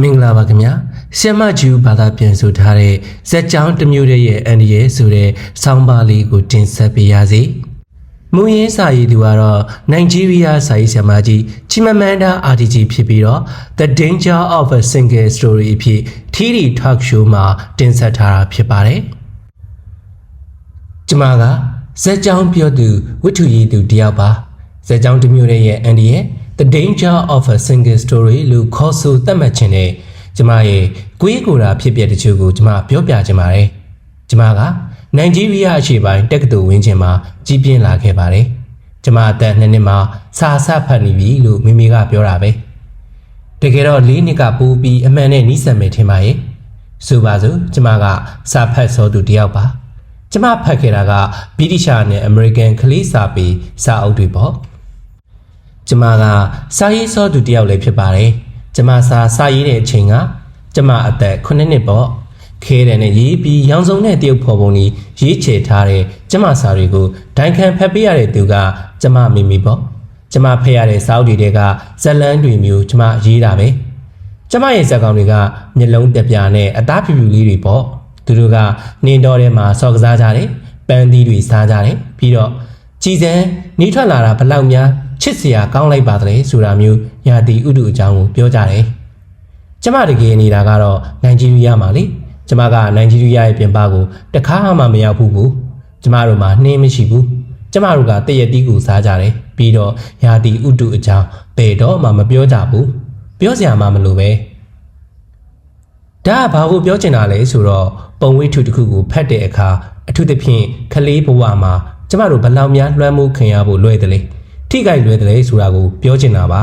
မင်္ဂလာပါခင်ဗျာဆီယမဂျူဘာသာပြန်ဆိုထားတဲ့ဇက်ကြောင်းတစ်မျိုးတည်းရဲ့အန်ဒီရဲ့ဆိုတဲ့ဆောင်းပါးလေးကိုတင်ဆက်ပေးရစီမူရင်းစာရေးသူကတော့နိုင်ဂျီးရီးယားစာရေးဆရာမကြီးချီမမန်ဒါ RTG ဖြစ်ပြီးတော့ The Danger of a Single Story အဖြစ် TD Talk Show မှာတင်ဆက်ထားတာဖြစ်ပါတယ်ကျမကဇက်ကြောင်းပြောသူဝိထုရည်သူတယောက်ပါဇက်ကြောင်းတစ်မျိုးတည်းရဲ့အန်ဒီရဲ့ The Danger of a Single Story လို့ခေါ်ဆိုသတ်မှတ်ခြင်းနဲ့ကျမရဲ့ကိုယ့်ကိုယ်တာဖြစ်ပျက်တချို့ကိုကျမပြောပြခြင်းပါတယ်ကျမကနိုင်ဂျီးရီးယားအရှေ့ပိုင်းတက္ကသိုလ်ဝင်းကျင်မှာကြီးပြင်းလာခဲ့ပါတယ်ကျမအသက်နှစ်နှစ်မှာစာစဖတ်နေပြီလို့မိမိကပြောတာပဲတကယ်တော့လေးနှစ်ကပိုးပြီးအမှန်နဲ့နီးစပ်မယ်ထင်ပါရဲ့ဆိုပါစို့ကျမကစာဖတ်စောသူတယောက်ပါကျမဖတ်ခဲ့တာကဗြိတိရှားနဲ့အမေရိကန်ကလေးစာပေစာအုပ်တွေပေါ့ ကျမကစာရေးစောသူတယောက်လည်းဖြစ်ပါတယ်။ကျမစာစာရေးတဲ့အချိန်ကကျမအသက်9နှစ်ပေါ့။ခဲတယ်နဲ့ရေးပြီးရောင်စုံတဲ့တရုပ်ဖော်ပုံကြီးရေးချေထားတဲ့ကျမစာတွေကိုဒိုင်ခံဖတ်ပေးရတဲ့သူကကျမမိမိပေါ့။ကျမဖတ်ရတဲ့စာအုပ်တွေကဇက်လန်းတွေမျိုးကျမရေးတာပဲ။ကျမရဲ့ဇက်ကောင်တွေကမျက်လုံးတက်ပြာနဲ့အသားဖြူဖြူလေးတွေပေါ့။သူတို့ကနင်းတော်ထဲမှာစော်ကစားကြတယ်။ပန်းသီးတွေစားကြတယ်။ပြီးတော့ကြည်စံနေထွက်လာတာဘလောက်များ ချစ်စရာကောင်းလိုက်ပါသလဲဆိုတာမျိုးရာတီဥတုအကြောင်းကိုပြောကြတယ်။ကျမတကယ်နေတာကတော့နိုင်ဂျီးရီးယားမှာလေ။ကျမကနိုင်ဂျီးရီးယားရဲ့ပြင်ပကိုတခါမှမရောက်ဘူးကို။ကျမတို့မှာနှင်းမရှိဘူး။ကျမတို့ကတရက်တီးကိုစားကြတယ်။ပြီးတော့ရာတီဥတုအကြောင်းဘယ်တော့မှမပြောကြဘူး။ပြောစရာမှမလိုပဲ။ဒါကဘာကိုပြောချင်တာလဲဆိုတော့ပုံဝိထုတစ်ခုကိုဖတ်တဲ့အခါအထူးသဖြင့်ခလေးဘဝမှာကျမတို့ဘယ်လောက်များလွှမ်းမိုးခင်ရဖို့လွယ်တယ်လေ ထိခိုက်လွယ်တယ်လေဆိုတာကိုပြောချင်တာပါ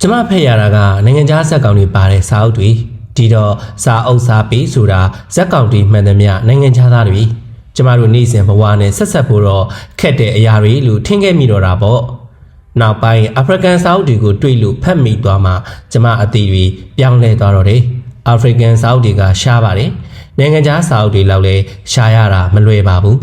ကျမဖက်ရတာကနိုင်ငံခြားဇက်ကောင်တွေပါတဲ့စာအုပ်တွေဒီတော့စာအုပ်စာပေဆိုတာဇက်ကောင်တွေမှန်သမျှနိုင်ငံခြားသားတွေကျမတို့နေ့စဉ်ဘဝနဲ့ဆက်ဆက်ဖို့တော့ခက်တဲ့အရာတွေလို့ထင်ခဲ့မိတော့တာပေါ့နောက်ပိုင်းအာဖရိကန်စာအုပ်တွေကိုတွေ့လို့ဖတ်မိသွားမှကျမအသေးတွေပြောင်းလဲသွားတော့တယ်အာဖရိကန်စာအုပ်တွေကရှားပါတယ်နိုင်ငံခြားစာအုပ်တွေလောက်လဲရှားရတာမလွယ်ပါဘူး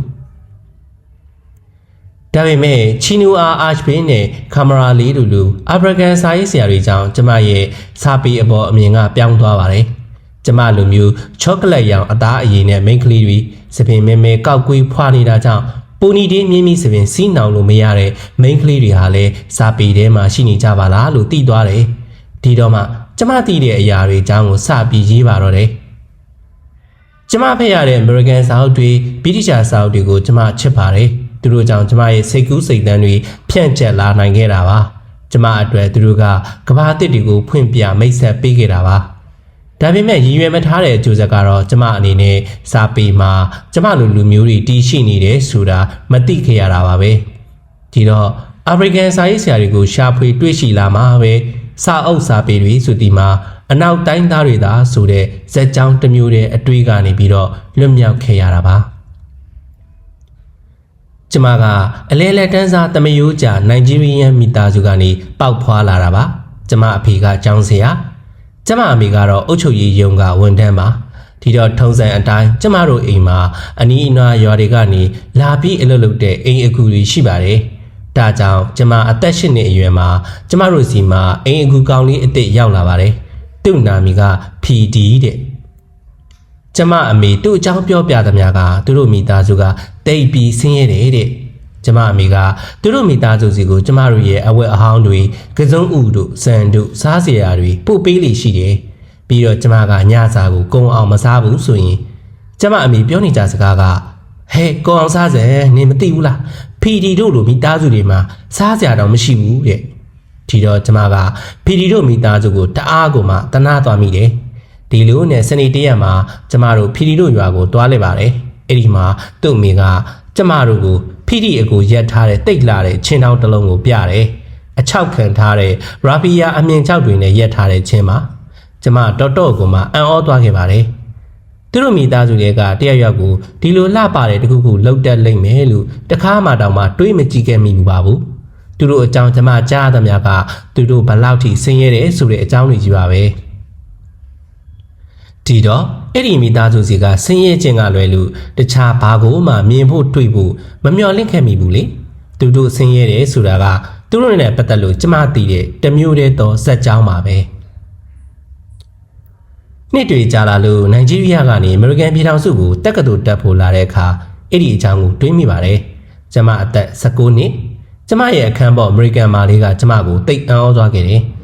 ဒါပေမဲ့ချီနူအာအာချ်ဘင်းနဲ့ကင်မရာလေးတို့လိုအာဖရိကန်စာရေးဆရာတွေကြောင့်ကျမရဲ့စာပေအပေါ်အမြင်ကပြောင်းသွားပါတယ်။ကျမလိုမျိုးချောကလက်ရောင်အသားအရည်နဲ့မိန်းကလေးတွေစပင်မဲမဲကောက်ကွေးဖွာနေတာကြောင့်ပူနီတင်းမြင်းမြစပင်စီးနောင်လို့မရတဲ့မိန်းကလေးတွေဟာလည်းစာပေထဲမှာရှိနေကြပါလားလို့သိသွားတယ်။ဒီတော့မှကျမသိတဲ့အရာတွေအကြောင်းကိုစပြီးရေးပါတော့တယ်။ကျမဖတ်ရတဲ့ American စာအုပ်တွေဗြိတိရှားစာအုပ်တွေကိုကျမချစ်ပါတယ်။ သူတို့ကြောင့်ကျမရဲ့စိတ်ကူးစိတ်သန်းတွေဖြန့်ကျက်လာနိုင်ခဲ့တာပါ။ကျမအတွက်သူတို့ကကဘာအစ်စ်တွေကိုဖွင့်ပြမိတ်ဆက်ပေးခဲ့တာပါ။ဒါပေမဲ့ရည်ရွယ်မထားတဲ့အကျိုးဆက်ကတော့ကျမအနေနဲ့စာပေမှာကျမလိုလူမျိုးတွေတည်ရှိနေတယ်ဆိုတာမသိခဲ့ရတာပါပဲ။ဒီတော့အာဖရိကန်စာရေးဆရာတွေကိုရှာဖွေတွေ့ရှိလာမှာပဲစာအုပ်စာပေတွေဆိုဒီမှာအနောက်တိုင်းသားတွေသာဆိုတဲ့ဇက်ကြောင်းတစ်မျိုးတည်းအတွေးကနေပြီးတော့လွတ်မြောက်ခဲ့ရတာပါ ကျမကအလဲလက်တန်းစားတမယိုးကြာနိုင်ဂျီးရီးယန်မိသားစုကနေပေါက်ဖွာလာတာပါကျမအဖေကကျောင်းဆရာကျမအမေကတော့အုတ်ချုပ်ရေးရုံကဝန်ထမ်းပါဒီတော့ထုံးစံအတိုင်းကျမတို့အိမ်မှာအနီးအနားရွာတွေကနေလာပြီးအလုပ်လုပ်တဲ့အိမ်အကူတွေရှိပါတယ်။ဒါကြောင့်ကျမအသက်ရှင်နေအရွယ်မှာကျမတို့စီမှာအိမ်အကူကောင်းလေးအစ်စ်ရောက်လာပါတယ်။သူ့နာမည်က PD တဲ့။ကျမအမေသူ့အကြောင်းပြောပြသမျှကသူတို့မိသားစုက တိတ်ပြီးဆင်းရဲတယ်တဲ့။ကျမအမေကသူတို့မိသားစုစီကိုကျမတို့ရဲ့အဝတ်အဟောင်းတွေကစုံဥတို့စံတို့စားစရာတွေပို့ပေးလိရှိတယ်။ပြီးတော့ကျမကညစာကိုကုံအောင်မစားဘူးဆိုရင်ကျမအမေပြောနေကြစကားကဟဲ့ကိုအောင်စားစဲနင်မသိဘူးလားဖီဒီတို့လိုမိသားစုတွေမှာစားစရာတော့မရှိဘူးတဲ့ဒီတော့ကျမကဖီဒီတို့မိသားစုကိုတအားကိုမှတနာသွားမိတယ်ဒီလိုနဲ့စနေတရက်မှာကျမတို့ဖီဒီတို့ရွာကိုတွားလိုက်ပါတယ် အဲ့ဒီမှာသူ့အမေကကျမတို့ကိုဖီဒီအကိုရက်ထားတဲ့တိတ်လာတဲ့ချင်းတောင်းတစ်လုံးကိုပြတယ်အချောက်ခံထားတဲ့ရာဖီယာအမြင်ချောက်တွေနဲ့ရက်ထားတဲ့ချင်းမှာကျမတော်တော့ကိုမှအံ့ဩသွားခဲ့ပါတယ်သူတို့မိသားစုတွေကတရက်ရက်ကိုဒီလိုလှပတဲ့တခုခုလောက်တက်လိမ့်မယ်လို့တခါမှတောင်မှတွေးမကြည့်ခဲ့မိဘူးပါဘူးသူတို့အကြောင်းကျွန်မကြားသမျှကသူတို့ဘလောက်ထိဆင်းရဲတယ်ဆိုတဲ့အကြောင်းတွေကြီးပါပဲဒီတော့ အဲ့ဒီမိသားစုစီကဆင်းရဲခြင်းကလွယ်လို့တခြားဘာကိုမှမြင်ဖို့တွေ့ဖို့မမျှော်လင့်ခဲ့မိဘူးလေသူတို့ဆင်းရဲတယ်ဆိုတာကသူတို့နဲ့ပတ်သက်လို့ကျွန်မသိတဲ့တစ်မျိုးတည်းသောဇက်ကြောင်းပါပဲနှစ်တွေကြာလာလို့နိုင်ဂျီးရီးယားကနေအမေရိကန်ပြည်ထောင်စုကိုတက္ကသိုလ်တက်ဖို့လာတဲ့အခါအဲ့ဒီအကြောင်းကိုတွေးမိပါတယ်။ကျမအသက်19နှစ်ကျမရဲ့အခန်းပေါ်အမေရိကန်မာလေးကကျမကိုတိတ်အံ့ဩသွားခဲ့တယ်။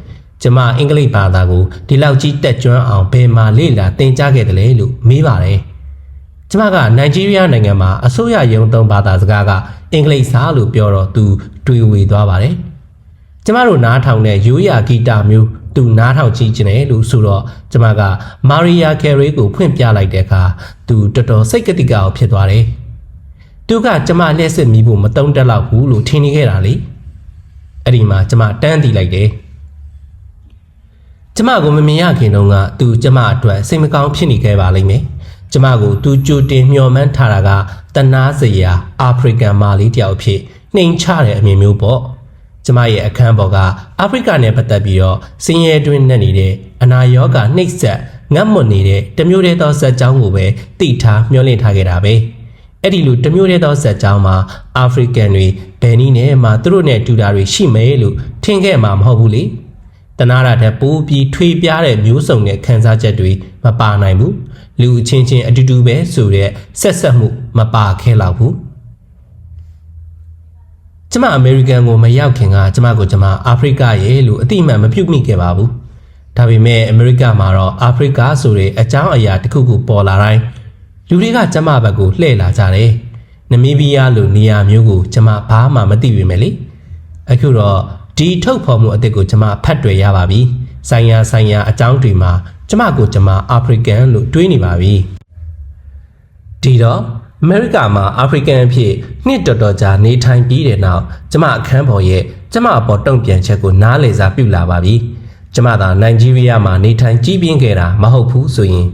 ကျမအင်္ဂလိပ်ဘာသာကိုဒီလောက်ကြီးတက်ကြွအောင်ဘယ်မှာလေ့လာသင်ကြားခဲ့တယ်လဲလို့မေးပါတယ်။ကျမကနိုင်ဂျီးရီးယားနိုင်ငံမှာအစိုးရရုံးသုံးဘာသာစကားကအင်္ဂလိပ်စာလို့ပြောတော့သူတွေးဝေသွားပါတယ်။ကျမတို့နားထောင်တဲ့ရိုးရာဂီတမျိုးသူနားထောင်ကြည့်နေတယ်လို့ဆိုတော့ကျမကမာရီယာကယ်ရီကိုဖွင့်ပြလိုက်တဲ့အခါသူတော်တော်စိတ်ကတိကအောင်ဖြစ်သွားတယ်။သူကကျမလက်စစ်မီးဖို့မတုံးတက်တော့ဘူးလို့ထင်နေခဲ့တာလေ။အဲ့ဒီမှာကျမတန်းတီးလိုက်တယ်။ ကျမကိုမမြင်ရခင်တုန်းကသူကျမအတွက်စိတ်မကောင်းဖြစ်နေခဲ့ပါလိမ့်မယ်။ကျမကိုသူကြိုတင်မျှော်မှန်းထားတာကတနာစရာအာဖရိကန်မာလီတယောက်ဖြစ်နှိမ်ချတဲ့အမြင်မျိုးပေါ့။ကျမရဲ့အခန်းပေါ်ကအာဖရိကနဲ့ပတ်သက်ပြီးတော့စင်ရဲတွင်းနဲ့နေတဲ့အနာရောဂါနှိပ်စက်ငတ်မွတ်နေတဲ့တမျိုးတည်းသောဇက်ကြောင်းကိုပဲတိထားမျှော်လင့်ထားခဲ့တာပဲ။အဲ့ဒီလိုတမျိုးတည်းသောဇက်ကြောင်းမှာအာဖရိကန်တွေဘယ်နည်းနဲ့မှသူတို့နဲ့တူတာတွေရှိမယ်လို့ထင်ခဲ့မှာမဟုတ်ဘူးလေ။ တနာရတဲ့ပိုးပြီးထွေပြားတဲ့မျိုးစုံတဲ့ခံစားချက်တွေမပါနိုင်ဘူး။လူအချင်းချင်းအတူတူပဲဆိုတဲ့ဆက်ဆက်မှုမပါခဲတော့ဘူး။ကျမအမေရိကန်ကိုမရောက်ခင်ကကျမကိုကျမအာဖရိကရဲ့လို့အတိအမှန်မပြုတ်မိခဲ့ပါဘူး။ဒါပေမဲ့အမေရိကမှာတော့အာဖရိကဆိုတဲ့အကြောင်းအရာတစ်ခုခုပေါ်လာတိုင်းလူတွေကကျမဘက်ကိုလှည့်လာကြတယ်။နမီးဘီးယားလိုနေရာမျိုးကိုကျမဘာမှမသိပေမဲ့လေ။အခုတော့ ဒီထုတ်ဖော်မှုအစ်စ်ကိုကျမဖတ်တွေ့ရပါပြီ။ဆိုင်ရာဆိုင်ရာအကြောင်းတွေမှာကျမကိုကျမအာဖရိကန်လို့တွေးနေပါပြီ။ဒီတော့အမေရိကမှာအာဖရိကန်အဖြစ်နှစ်တော်တော်ကြာနေထိုင်ပြီးတဲ့နောက်ကျမအခန်းပေါ်ရဲ့ကျမအပေါ်တုံ့ပြန်ချက်ကိုနားလည်စာပြုလာပါပြီ။ကျမသာနိုင်ဂျီးရီးယားမှာနေထိုင်ကြီးပြင်းခဲ့တာမဟုတ်ဘူးဆိုရင်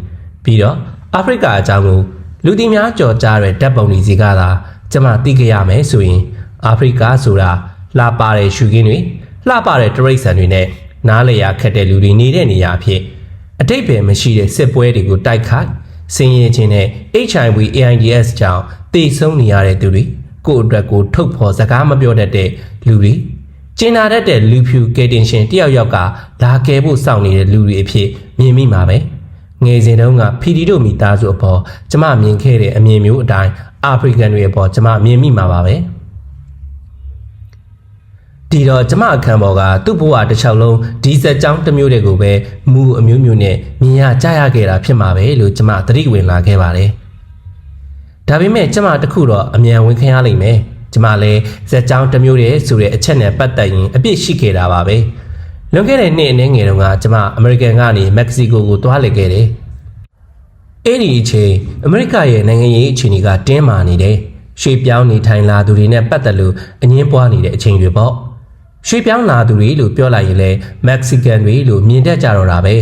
ပြီးတော့အာဖရိကအကြောင်းကိုလူသိများကြော်ကြားတဲ့တပ်ပုံတွေစီကသာကျမသိကြရမယ်ဆိုရင်အာဖရိကဆိုတာ လှပတဲ့ရှုခင်းတွေလှပတဲ့တရိတ်ဆန်တွေနဲ့နားလည်ရခက်တဲ့လူတွေနေတဲ့နေရာအဖြစ်အတိတ်ပဲမရှိတဲ့စစ်ပွဲတွေကိုတိုက်ခိုက်ဆင်းရဲခြင်းနဲ့ HIV AIDS ကြောင့်တိတ်ဆုံးနေရတဲ့သူတွေကိုယ့်အတွက်ကိုထုတ်ဖော်စကားမပြောတတ်တဲ့လူတွေကျင်နာတတ်တဲ့လူဖြူကယ်တင်ရှင်တယောက်ယောက်ကလာကယ်ဖို့စောင့်နေတဲ့လူတွေအဖြစ်မြင်မိမှာပဲငယ်စဉ်တုန်းကဖီဒီတို့မိသားစုအပေါ်ကျမမြင်ခဲ့တဲ့အမြင်မျိုးအတိုင်းအာဖရိကန်တွေအပေါ်ကျမမြင်မိမှာပါပဲ ဒီတော့ကျမအခန်းပေါ်ကသူ့ဘဝတစ်ချောင်းလုံးဒီဇက်ကြောင်းတစ်မျိုးတည်းကိုပဲမူအမျိုးမျိုးနဲ့မြင်ရကြားရခဲ့တာဖြစ်မှာပဲလို့ကျမသတိဝင်လာခဲ့ပါတယ်။ဒါပေမဲ့ကျမတခုတော့အမြန်ဝင်ခံရလိမ့်မယ်။ကျမလည်းဇက်ကြောင်းတစ်မျိုးတည်းဆိုတဲ့အချက်နဲ့ပတ်သက်ရင်အပြစ်ရှိခဲ့တာပါပဲ။လွန်ခဲ့တဲ့နှစ်အနည်းငယ်တုန်းကကျမအမေရိကန်ကနေမက္ကဆီကိုကိုသွားလေခဲ့တယ်။အဲ့ဒီအချိန်အမေရိကရဲ့နိုင်ငံရေးအခြေအနေကတင်းမာနေတယ်။ရွှေပြောင်းနေထိုင်လာသူတွေနဲ့ပတ်သက်လို့အငင်းပွားနေတဲ့အချိန်တွေပေါ့။ ရွှေပြောင်းလာသူတွေလို့ပြောလိုက်ရင်လည်းမက္ကဆီကန်တွေလို့မြင်တတ်ကြတော့တာပဲ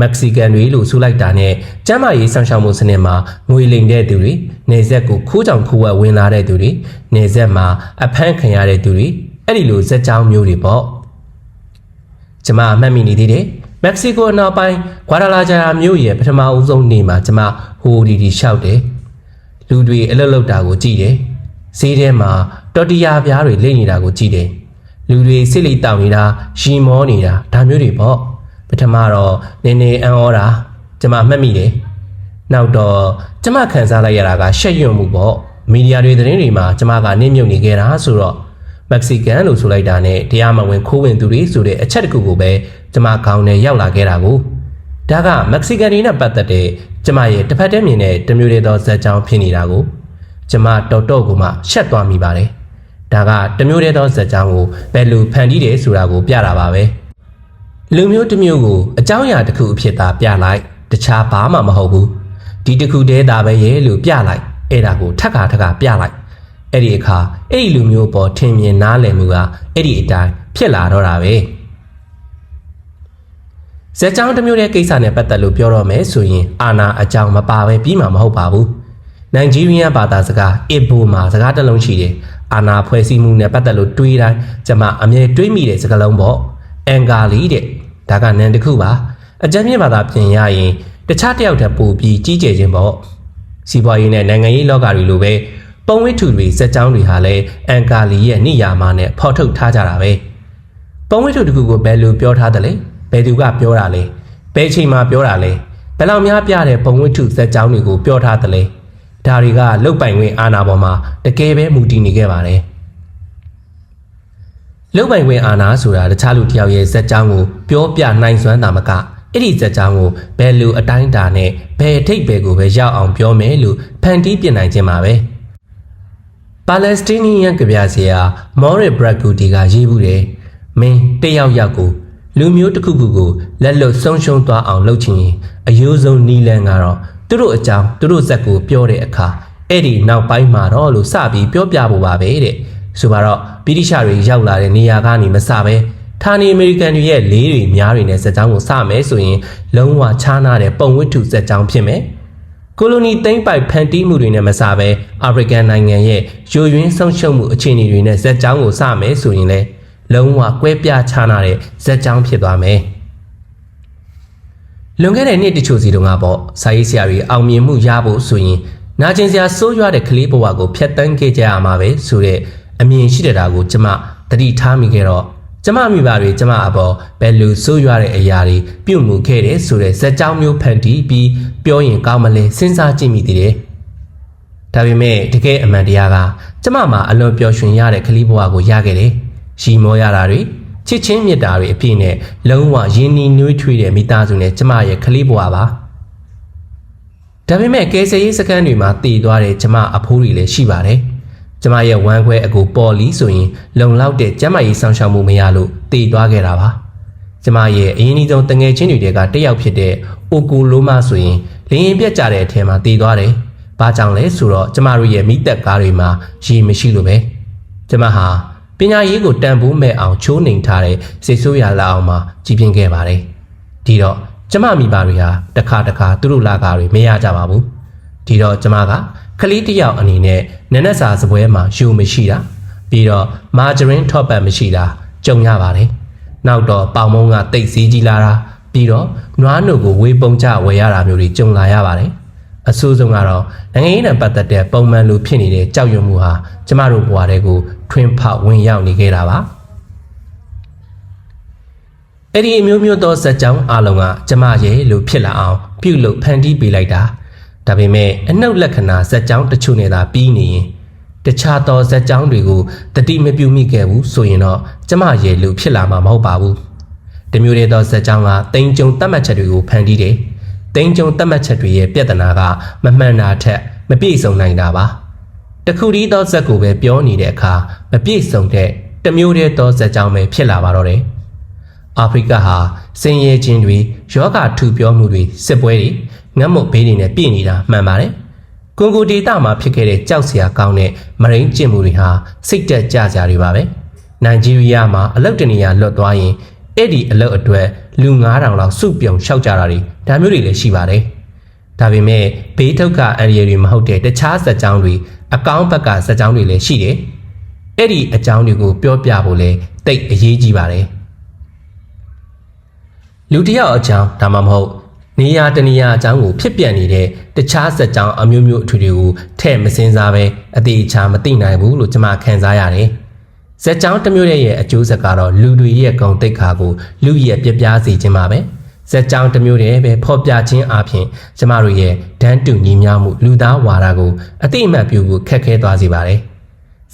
မက္ကဆီကန်တွေလို့ဆိုလိုက်တာနဲ့ကျမ်းမာရေးဆောင်ရှောက်မှုစနစ်မှာငွေလိမ်တဲ့သူတွေနေဆက်ကိုခိုးကြောင်ခိုးဝက်ဝင်လာတဲ့သူတွေနေဆက်မှာအဖမ်းခံရတဲ့သူတွေအဲ့ဒီလိုဇက်ကြောင်းမျိုးတွေပေါ့ကျမအမှတ်မိနေသေးတယ်မက္ကဆီကိုအနောက်ပိုင်းဂွာဒါလာဂျာမြို့ရဲ့ပထမအဦးဆုံးနေ့မှာကျမဟိုဒီဒီရှောက်တယ်လူတွေအလုတ်လုတ်တာကိုကြည့်တယ်ဈေးထဲမှာတော်တီယာပြားတွေလိမ့်နေတာကိုကြည့်တယ် လူတွေစစ်လိတောက်နေတာရီမောနေတာဒါမျိုးတွေပေါ့ပထမတော့နည်းနည်းအံ့ဩတာကျမမှတ်မိတယ်နောက်တော့ကျမခံစားလိုက်ရတာကရှက်ရွံ့မှုပေါ့မီဒီယာတွေသတင်းတွေမှာကျမကနင့်မြုပ်နေခဲ့တာဆိုတော့မက္ကဆီကန်လို့ဆိုလိုက်တာနဲ့တရားမဝင်ခိုးဝင်သူတွေဆိုတဲ့အချက်တခုကိုပဲကျမခေါင်းထဲရောက်လာခဲ့တာကိုဒါကမက္ကဆီကန်တွေနဲ့ပတ်သက်တဲ့ကျမရဲ့တစ်ဖက်တည်းမြင်တဲ့တမျိုးတည်းသောဇာတ်ကြောင်းဖြစ်နေတာကိုကျမတော်တော့ကိုမှရှက်သွားမိပါတယ် ဒါကတမျိုးတည်းသောဇက်ကြောင်းကိုဘယ်လိုဖန်တီးတယ်ဆိုတာကိုပြတာပါပဲလူမျိုးတစ်မျိုးကိုအကြောင်းအရာတစ်ခုအဖြစ်သာပြလိုက်တခြားဘာမှမဟုတ်ဘူးဒီတစ်ခုတည်းသာပဲရဲ့လို့ပြလိုက်အဲ့ဒါကိုထက်ခါထက်ခါပြလိုက်အဲ့ဒီအခါအဲ့ဒီလူမျိုးပေါ်ထင်မြင်နားလည်မှုကအဲ့ဒီအတိုင်းဖြစ်လာတော့တာပဲဇက်ကြောင်းတစ်မျိုးတဲ့ကိစ္စနဲ့ပတ်သက်လို့ပြောတော့မယ်ဆိုရင်အာနာအကြောင်းမပါပဲပြီးမှာမဟုတ်ပါဘူးနိုင်ဂျီးရီးယားဘာသာစကားအစ်ဘိုမှာစကားတစ်လုံးရှိတယ် အာနာဖွဲ့စည်းမှုနဲ့ပတ်သက်လို့တွေးတိုင်းကျွန်မအမြဲတွေးမိတဲ့စကားလုံးပေါ့အန်ကာလီတဲ့ဒါကနန်တစ်ခုပါအကြမ်းမြင့်ဘာသာပြင်ရရင်တခြားတယောက်တည်းပို့ပြီးကြီးကျယ်ခြင်းပေါ့စီးပွားရေးနဲ့နိုင်ငံရေးလောကတွေလိုပဲပုံဝိထုတွေစက်ကြောင်းတွေဟာလည်းအန်ကာလီရဲ့နိယာမနဲ့ဖော်ထုတ်ထားကြတာပဲပုံဝိထုတခုကိုဘယ်လိုပြောထားတယ်လဲဘယ်သူကပြောတာလဲဘယ်ချိန်မှာပြောတာလဲဘယ်လောက်များပြတဲ့ဘုံဝိထုဇက်ကြောင်းတွေကိုပြောထားသလဲ ဒါတွေကလုတ်ပိုင်ခွင့်အာဏာပေါ်မှာတကယ်ပဲမူတည်နေခဲ့ပါတယ်လုတ်ပိုင်ခွင့်အာဏာဆိုတာတခြားလူတစ်ယောက်ရဲ့ဇက်ကြောင်းကိုပြောပြနိုင်စွမ်းတာမကအဲ့ဒီဇက်ကြောင်းကိုဘယ်လူအတိုင်းအတာနဲ့ဘယ်အထိပ်ပဲကိုပဲရောက်အောင်ပြောမယ်လို့ဖန်တီးပြနိုင်ခြင်းပါပဲပါလက်စတိုင်းနီးယန်ကဗျာဆရာမော်ရစ်ဘရက်ဂူတီကရေးဘူးတယ်မင်းတယောက်ယောက်ကိုလူမျိုးတစ်ခုခုကိုလက်လွတ်ဆုံးရှုံးသွားအောင်လုပ်ချင်ရင်အယိုးဆုံးနီလန်ကတော့ သူတို့အကြောင်းသူတို့ဇက်ကိုပြောတဲ့အခါအဲ့ဒီနောက်ပိုင်းမှာတော့လို့စပြီးပြောပြဖို့ပါပဲတဲ့ဆိုပါတော့ဗြိတိရှတွေရောက်လာတဲ့နေရာကနေမစပဲဌာနေအမေရိကန်တွေရဲ့လေးတွေများတွေနဲ့ဇက်ကြောင်းကိုစမယ်ဆိုရင်လုံးဝခြားနာတဲ့ပုံဝတ္ထုဇက်ကြောင်းဖြစ်မယ်ကိုလိုနီသိမ့်ပိုက်ဖန်တီးမှုတွေနဲ့မစပဲအာဖရိကန်နိုင်ငံရဲ့ယိုယွင်းဆုံးရှုံးမှုအခြေအနေတွေနဲ့ဇက်ကြောင်းကိုစမယ်ဆိုရင်လည်းလုံးဝကွဲပြားခြားနာတဲ့ဇက်ကြောင်းဖြစ်သွားမယ် လွန်ခဲ့တဲ့နှစ်တချို့စီတုန်းကပေါ့စာရေးဆရာတွေအောင်မြင်မှုရဖို့ဆိုရင်နာကျင်စရာစိုးရွားတဲ့ကလေးဘဝကိုဖျက်ဆီးခဲ့ကြရမှာပဲဆိုတဲ့အမြင်ရှိတဲ့တာကိုကျမသတိထားမိခဲ့တော့ကျမမိဘတွေကျမအပေါ်ဘယ်လိုဆိုးရွားတဲ့အရာတွေပြုတ်မှုခဲ့တယ်ဆိုတဲ့ဇက်ကြောင်းမျိုးဖန်တီးပြီးပြောရင်ကောင်းမလဲစဉ်းစားကြည့်မိသေးတယ်။ဒါပေမဲ့တကယ်အမှန်တရားကကျမမှာအလွန်ပျော်ရွှင်ရတဲ့ကလေးဘဝကိုရခဲ့တယ်။ရီမောရတာတွေ ချစ်ချင်းမြတ်တာတွေအပြည့်နဲ့လုံးဝရင်းနှီးနှွေးထွေးတဲ့မိသားစုနဲ့ကျမရဲ့ကလေးဘဝပါ။ဒါပေမဲ့ကယ်ဆယ်ရေးစခန်းတွေမှာတည်သွားတဲ့ကျမအဖိုးတွေလည်းရှိပါတယ်။ကျမရဲ့ဝမ်းခွဲအကူပေါ်လီဆိုရင်လုံလောက်တဲ့ကျမရေးဆောင်ရှောက်မှုမရလို့တည်သွားခဲ့တာပါကျမရဲ့အရင်အဆုံးတငယ်ချင်းတွေကတယောက်ဖြစ်တဲ့အိုကူလိုမဆိုရင်လင်းရင်ပြက်ကြတဲ့အထက်မှာတည်သွားတယ်ဘာကြောင့်လဲဆိုတော့ကျမတို့ရဲ့မိသက်ကားတွေမှာရေမရှိလို့ပဲကျမဟာ ပညာရေးကိုတန်ဖိုးမဲ့အောင်ချိုးနှိမ်ထားတဲ့စိတ်ဆိုးရလာအောင်မှာကြည်ပြင်းခဲ့ပါတယ်ဒီတော့ကျမမိဘတွေဟာတခါတခါသူတို့လာကားတွေမရကြပါဘူးဒီတော့ကျမကကလေးတစ်ယောက်အနေနဲ့နနက်စာစပွဲမှာယူမရှိတာပြီးတော့မာဂျရင်းထော့ပတ်မရှိတာကြုံရပါတယ်နောက်တော့ပေါင်မုံကတိတ်စည်းကြီးလာတာပြီးတော့နွားနုကိုဝေးပုံချဝယ်ရတာမျိုးတွေကြုံလာရပါတယ်အဆိုးဆုံးကတော့နိုင်ငံရေးနဲ့ပတ်သက်တဲ့ပုံမှန်လိုဖြစ်နေတဲ့ကြောက်ရွံ့မှုဟာကျမတို့ဘဝတွေကို ထွင်းဖောက်ဝင်ရောက်နေခဲ့တာပါအဲ့ဒီအမျိုးမျိုးသောဇက်ကြောင်းအလုံးကကျမရဲ့လို့ဖြစ်လာအောင်ပြုလုပ်ဖန်တီးပေးလိုက်တာဒါပေမဲ့အနှုတ်လက္ခဏာဇက်ကြောင်းတချို့နဲ့သာပြီးနေရင်တခြားသောဇက်ကြောင်းတွေကိုတတိမပြုမိခဲ့ဘူးဆိုရင်တော့ကျမရဲ့လူဖြစ်လာမှာမဟုတ်ပါဘူးတမျိုးတည်းသောဇက်ကြောင်းကတိမ်ကြုံတတ်မှတ်ချက်တွေကိုဖန်တီးတယ်တိမ်ကြုံတတ်မှတ်ချက်တွေရဲ့ပြဿနာကမမှန်တာထက်မပြည့်စုံနိုင်တာပါ တခုတည်းသောဇက်ကိုပဲပြောနေတဲ့အခါမပြည့်စုံတဲ့တမျိုးတည်းသောဇက်ကြောင်းပဲဖြစ်လာပါတော့တယ်အာဖရိကဟာစင်ရဲခြင်းတွေယောဂထူပြောမှုတွေစစ်ပွဲတွေငတ်မုတ်ဘေးတွေနဲ့ပြည့်နေတာမှန်ပါတယ်။ကွန်ကိုဒေတာမှာဖြစ်ခဲ့တဲ့ကြောက်စရာကောင်းတဲ့မရင်းကျင့်မှုတွေဟာစိတ်တက်ကြစရာတွေပါပဲ။နိုင်ဂျီးရီးယားမှာအလုတ်တနေရလွတ်သွားရင်အဲ့ဒီအလုတ်အတွက်လူ9000လောက်စုပြုံလျှောက်ကြတာတွေဒါမျိုးတွေလည်းရှိပါတယ်။ဒါပေမဲ့ဘေးထုတ်ကအန်ရီတွေမဟုတ်တဲ့တခြားဇက်ကြောင်းတွေ အကောင့်ဘက်ကဇက်ကြောင်းတွေလည်းရှိတယ်။အဲ့ဒီအကြောင်းတွေကိုပြောပြဖို့လဲတိတ်အရေးကြီးပါတယ်။လူတယောက်အကြောင်းဒါမှမဟုတ်နေရာတနေရာအကြောင်းကိုဖြစ်ပြနေတဲ့တခြားဇက်ကြောင်းအမျိုးမျိုးအထွေတွေကိုထဲ့မစင်းစားပဲအသေးချာမသိနိုင်ဘူးလို့ကျွန်မခံစားရတယ်။ဇက်ကြောင်းတစ်မျိုးရဲ့အကျိုးဆက်ကတော့လူတွေရဲ့ဂုံတိတ်ခါကိုလူရဲ့ပြပြစေခြင်းပါပဲ။ ဇက်ကြောင်းတစ်မျိုးတည်းပဲဖော်ပြခြင်းအပြင်ကျမတို့ရဲ့ဒန်းတူညီမျှမှုလူသားဝါဒကိုအတိအမှတ်ပြုဖို့ခက်ခဲသွားစေပါတယ်။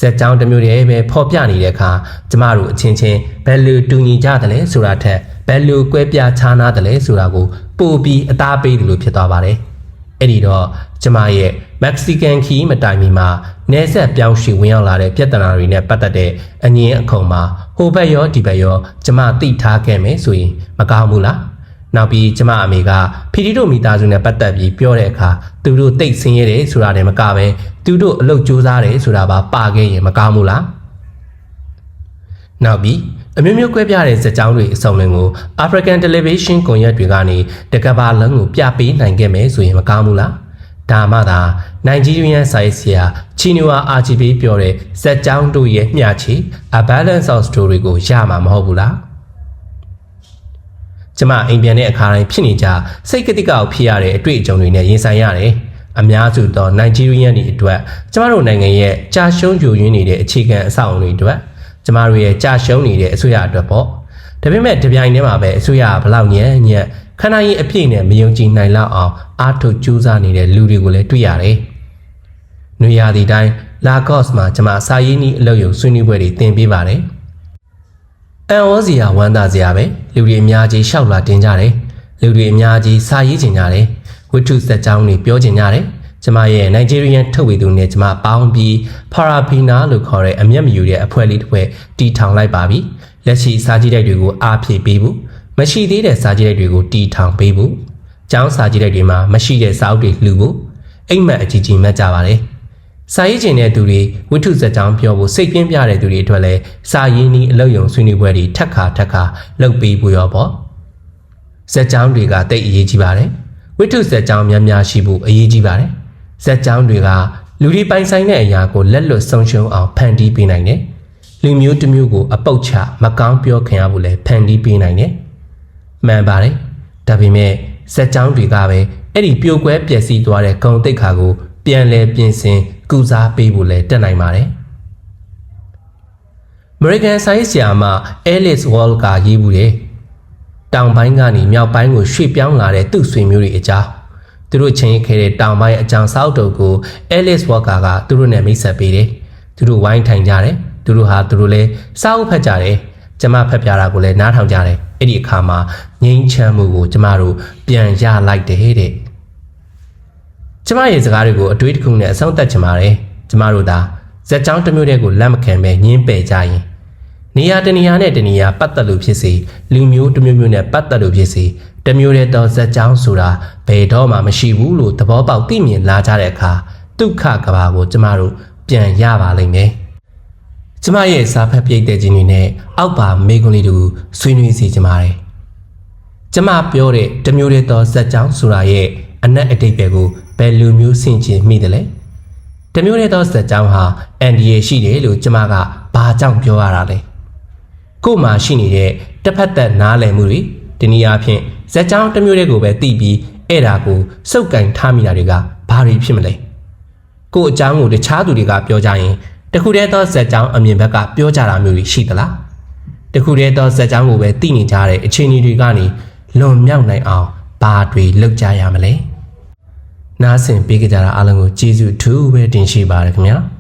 ဇက်ကြောင်းတစ်မျိုးတည်းပဲဖော်ပြနေတဲ့အခါကျမတို့အချင်းချင်းဘယ်လိုတူညီကြသလဲဆိုတာထက်ဘယ်လိုကွဲပြားခြားနားတယ်လဲဆိုတာကိုပို့ပြီးအသားပေးတယ်လို့ဖြစ်သွားပါတယ်။အဲ့ဒီတော့ကျမရဲ့မက္ကဆီကန်ခီးမတိုင်မီမှာနေဆက်ပြောင်းရွှေ့ဝင်ရောက်လာတဲ့ပြဿနာတွေနဲ့ပတ်သက်တဲ့အငင်းအခုံမှာဟိုဘက်ရောဒီဘက်ရောကျမသိထားခဲ့မယ်ဆိုရင်မကောင်းဘူးလား။ နောက်ပြီးကျမအမေကဖီတီတို့မိသားစုနဲ့ပတ်သက်ပြီးပြောတဲ့အခါသူတို့တိတ်ဆင်းရဲတယ်ဆိုတာတည်းမကပဲသူတို့အလုပ်ကြိုးစားတယ်ဆိုတာပါပါခဲ့ရင်မကောင်းဘူးလား။နောက်ပြီးအမျိုးမျိုးကွဲပြားတဲ့ဇာတ်ကြောင်းတွေအစုံလင်ကို African Television ကွန်ရက်တွေကနေတကဘာလုံးကိုပြပေးနိုင်ခဲ့မယ်ဆိုရင်မကောင်းဘူးလားဒါမှသာနိုင်ဂျီးရီးယန်ဆိုင်ဆရာချီနူဝါ RGB ပြောတဲ့ဇက်ကြောင်းတို့ရဲ့မျှချီ A Balance of Story ကိုရမှာမဟုတ်ဘူးလား ကျမအိမ်ပြန်တဲ့အခါတိုင်းဖြစ်နေကြစိတ်ကတိကောက်ဖြစ်ရတဲ့အတွေ့အကြုံတွေနဲ့ရင်ဆိုင်ရတယ်အများစုသောနိုင်ဂျီးရီးယန်တွေအတွက်ကျမတို့နိုင်ငံရဲ့ကြာရှုံးယူရင်းနေတဲ့အခြေခံအဆောက်အအုံတွေအတွက်ကျမတို့ရဲ့ကြာရှုံးနေတဲ့အစိုးရအတွက်ပေါ့ဒါပေမဲ့တပြိုင်တည်းမှာပဲအစိုးရကဘလောက်ညံ့ညံ့ခန္ဓာရင်အပြည့်နဲ့မယုံကြည်နိုင်လောက်အောင်အားထုတ်ကြိုးစားနေတဲ့လူတွေကိုလည်းတွေ့ရတယ်။နွေရာသီတိုင်းလာကော့စ်မှာကျွန်မစာရေးနည်းအလုပ်ရုံဆွေးနွေးပွဲတွေတင်ပေးပါတယ်။အန်ဩစီယာဝမ်းသာစရာပဲ လူတွေအများကြီးရှောက်လာတင်ကြတယ်။လူတွေအများကြီးစာရေးချင်ကြတယ်။ဝတ္ထုစက်ကြောင်းတွေပြောချင်ကြတယ်။ကျွန်မရဲ့ Nigerian ထုတ်ဝေသူနဲ့ကျွန်မပေါင်းပြီး Parabina လို့ခေါ်တဲ့အမျက်မယူတဲ့အဖွဲ့လေးတစ်ဖွဲ့တီထောင်လိုက်ပါပြီ။လက်ရှိစာကြည့်တိုက်တွေကိုအားဖြည့်ပေးဖို့မရှိသေးတဲ့စာကြည့်တိုက်တွေကိုတီထောင်ပေးဖို့ကျောင်းစာကြည့်တိုက်တွေမှာမရှိတဲ့စာအုပ်တွေလှူဖို့အိမ်မက်အကြီးကြီးမှတ်ကြပါလေ။ စာရေးချင်တဲ့သူတွေဝိထုစက်ကြောင်းပြောဖို့စိတ်ပြင်းပြတဲ့သူတွေအတွက်လည်းစာရေးနည်းအလုပ်ယုံဆွေးနွေးပွဲတွေထက်ခါထက်ခါလုပ်ပေးဖို့ရောပေါ့။စက်ကြောင်းတွေကတိတ်အရေးကြီးပါတယ်။ဝိထုစက်ကြောင်းများများရှိဖို့အရေးကြီးပါတယ်။စက်ကြောင်းတွေကလူတွေပိုင်ဆိုင်တဲ့အရာကိုလက်လွတ်ဆုံးရှုံးအောင်ဖန်တီးပေးနိုင်တယ်။လူမျိုးတစ်မျိုးကိုအပုတ်ချမကောင်းပြောခင်ရဖို့လည်းဖန်တီးပေးနိုင်တယ်။မှန်ပါတယ်။ဒါပေမဲ့စက်ကြောင်းတွေကပဲအဲ့ဒီပြိုကွဲပျက်စီးသွားတဲ့ဂုံတိတ်ခါကိုပြန်လဲပြင်ဆင် ကုစားပေးဖို့လည်းတက်နိုင်ပါတယ်။ American Science ဆရာမ Alice Wall ကရေးဘူးတယ်။တောင်ပိုင်းကနေမြောက်ပိုင်းကိုရွှေ့ပြောင်းလာတဲ့သူ့ဆွေမျိုးတွေအကြောင်းသူတို့ချင်းခဲ့တဲ့တောင်ပိုင်းအကြောင်းစောက်တုပ်ကို Alice Walker ကသူတို့နဲ့မိတ်ဆက်ပေးတယ်။သူတို့ဝိုင်းထိုင်ကြတယ်။သူတို့ဟာသူတို့လည်းစားအုပ်ဖတ်ကြတယ်။ကျမဖတ်ပြတာကိုလည်းနားထောင်ကြတယ်။အဲ့ဒီအခါမှာငိမ့်ချမ်းမှုကိုကျမတို့ပြန်ရလိုက်တယ်တဲ့။ ကျမရဲ့စကားတွေကိုအတွေးတစ်ခုနဲ့အဆုံးသတ်ချင်ပါတယ်။ကျမတို့သာဇက်ကြောင်းတစ်မျိုးတည်းကိုလက်မခံပဲညင်းပယ်ကြရင်နေရာတနေရာနဲ့တနေရာပတ်သက်လို့ဖြစ်စေလူမျိုးတစ်မျိုးမျိုးနဲ့ပတ်သက်လို့ဖြစ်စေတစ်မျိုးတည်းသောဇက်ကြောင်းဆိုတာဘယ်တော့မှမရှိဘူးလို့သဘောပေါက်သိမြင်လာကြတဲ့အခါဒုက္ခကဘာကိုကျမတို့ပြန်ရပါလိမ့်မယ်။ကျမရဲ့စာဖတ်ပြိတ်တဲ့ခြင်းတွေနဲ့အောက်ပါမေကွန်လေးတို့ဆွေးနွေးစီကြပါတယ်။ကျမပြောတဲ့တစ်မျိုးတည်းသောဇက်ကြောင်းဆိုတာရဲ့အနက်အတိတ်ပဲကို ဘယ်လူမျိုးဆင်ခြင်မိတယ်လဲ။တစ်မျိုးတည်းသောဇက်ကြောင်းဟာအန်ဒီယေရှိတယ်လို့ကျမကဘာကြောင့်ပြောရတာလဲ။ကို့မှာရှိနေတဲ့တစ်ဖက်သက်နားလည်မှုတွေဒီနည်းအားဖြင့်ဇက်ကြောင်းတစ်မျိုးတည်းကိုပဲသိပြီးအဲ့ဒါကိုစုပ်ကင်ထားမိတာတွေကဘာတွေဖြစ်မလဲ။ကို့အကြောင်းကိုတခြားသူတွေကပြောကြရင်တခုတည်းသောဇက်ကြောင်းအမြင်ဘက်ကပြောကြတာမျိုးတွေရှိသလား။တခုတည်းသောဇက်ကြောင်းကိုပဲသိနေကြတဲ့အခြေအနေတွေကနေလွန်မြောက်နိုင်အောင်ဘာတွေလုပ်ကြရမလဲ။ နားဆင်ပေးကြတာအားလုံးကိုကျေးဇူးအထူးပဲတင်ရှိပါရခင်ဗျာ။